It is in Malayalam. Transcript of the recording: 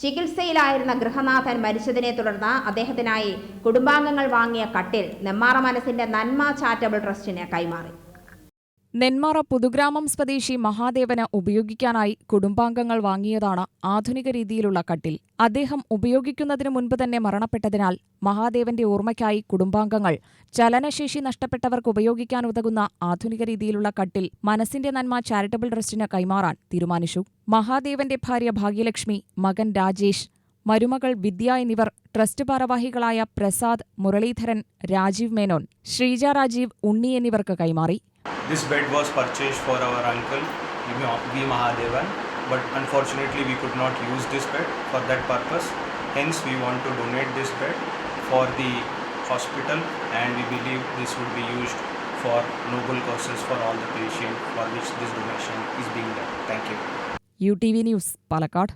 ചികിത്സയിലായിരുന്ന ഗൃഹനാഥൻ മരിച്ചതിനെ തുടർന്ന് അദ്ദേഹത്തിനായി കുടുംബാംഗങ്ങൾ വാങ്ങിയ കട്ടിൽ നെമ്മാറ മനസ്സിന്റെ നന്മ ചാരിറ്റബിൾ ട്രസ്റ്റിന് കൈമാറി. നെന്മാറ പുതുഗ്രാമം സ്വദേശി മഹാദേവന് ഉപയോഗിക്കാനായി കുടുംബാംഗങ്ങൾ വാങ്ങിയതാണ് ആധുനിക രീതിയിലുള്ള കട്ടിൽ. അദ്ദേഹം ഉപയോഗിക്കുന്നതിനു മുൻപ് തന്നെ മരണപ്പെട്ടതിനാൽ മഹാദേവന്റെ ഓർമ്മയ്ക്കായി കുടുംബാംഗങ്ങൾ ചലനശേഷി നഷ്ടപ്പെട്ടവർക്ക് ഉപയോഗിക്കാൻ ഉതകുന്ന ആധുനിക രീതിയിലുള്ള കട്ടിൽ മനസ്സിന്റെ നന്മ ചാരിറ്റബിൾ ട്രസ്റ്റിന് കൈമാറാൻ തീരുമാനിച്ചു. മഹാദേവന്റെ ഭാര്യ ഭാഗ്യലക്ഷ്മി മകൻ രാജേഷ് മരുമകൾ വിദ്യ എന്നിവർ ട്രസ്റ്റ് ഭാരവാഹികളായ പ്രസാദ് മുരളീധരൻ രാജീവ് മേനോൻ ശ്രീജ രാജീവ് ഉണ്ണി എന്നിവർക്ക് കൈമാറി. This bed was purchased for our uncle V. Mahadevan, but unfortunately we could not use this bed for that purpose. Hence, we want to donate this bed for the hospital, and we believe this would be used for noble causes for all the patients for which this donation is being done. Thank you. U T V news Palakkad